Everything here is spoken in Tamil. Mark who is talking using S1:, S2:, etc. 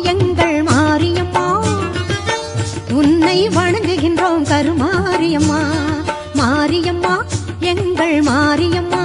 S1: எங்கள் மாரியம்மா. உன்னை வணங்குகின்றோம் கருமாரியம்மா. மாரியம்மா எங்கள் மாரியம்மா.